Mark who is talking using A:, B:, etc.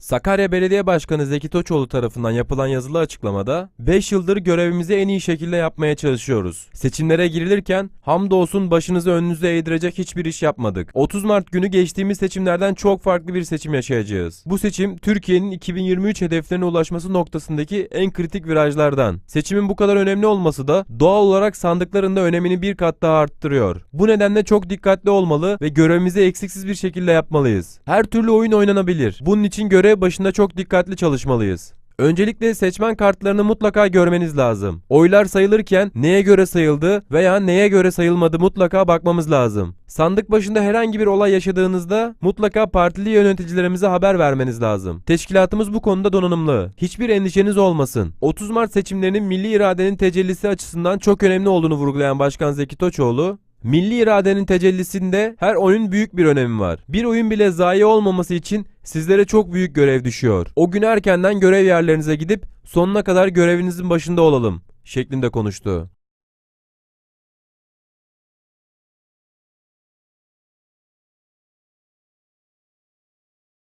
A: Sakarya Belediye Başkanı Zeki Toçoğlu tarafından yapılan yazılı açıklamada 5 yıldır görevimizi en iyi şekilde yapmaya çalışıyoruz. Seçimlere girilirken hamdolsun başınızı önünüze eğdirecek hiçbir iş yapmadık. 30 Mart günü geçtiğimiz seçimlerden çok farklı bir seçim yaşayacağız. Bu seçim Türkiye'nin 2023 hedeflerine ulaşması noktasındaki en kritik virajlardan. Seçimin bu kadar önemli olması da doğal olarak sandıkların da önemini bir kat daha arttırıyor. Bu nedenle çok dikkatli olmalı ve görevimizi eksiksiz bir şekilde yapmalıyız. Her türlü oyun oynanabilir. Bunun için görev başında çok dikkatli çalışmalıyız. Öncelikle seçmen kartlarını mutlaka görmeniz lazım. Oylar sayılırken neye göre sayıldı veya neye göre sayılmadı mutlaka bakmamız lazım. Sandık başında herhangi bir olay yaşadığınızda mutlaka partili yöneticilerimize haber vermeniz lazım. Teşkilatımız bu konuda donanımlı. Hiçbir endişeniz olmasın. 30 Mart seçimlerinin milli iradenin tecellisi açısından çok önemli olduğunu vurgulayan Başkan Zeki Toçoğlu, Milli iradenin tecellisinde her oyun büyük bir önemi var. Bir oyun bile zayi olmaması için sizlere çok büyük görev düşüyor. O gün erkenden görev yerlerinize gidip sonuna kadar görevinizin başında olalım şeklinde konuştu.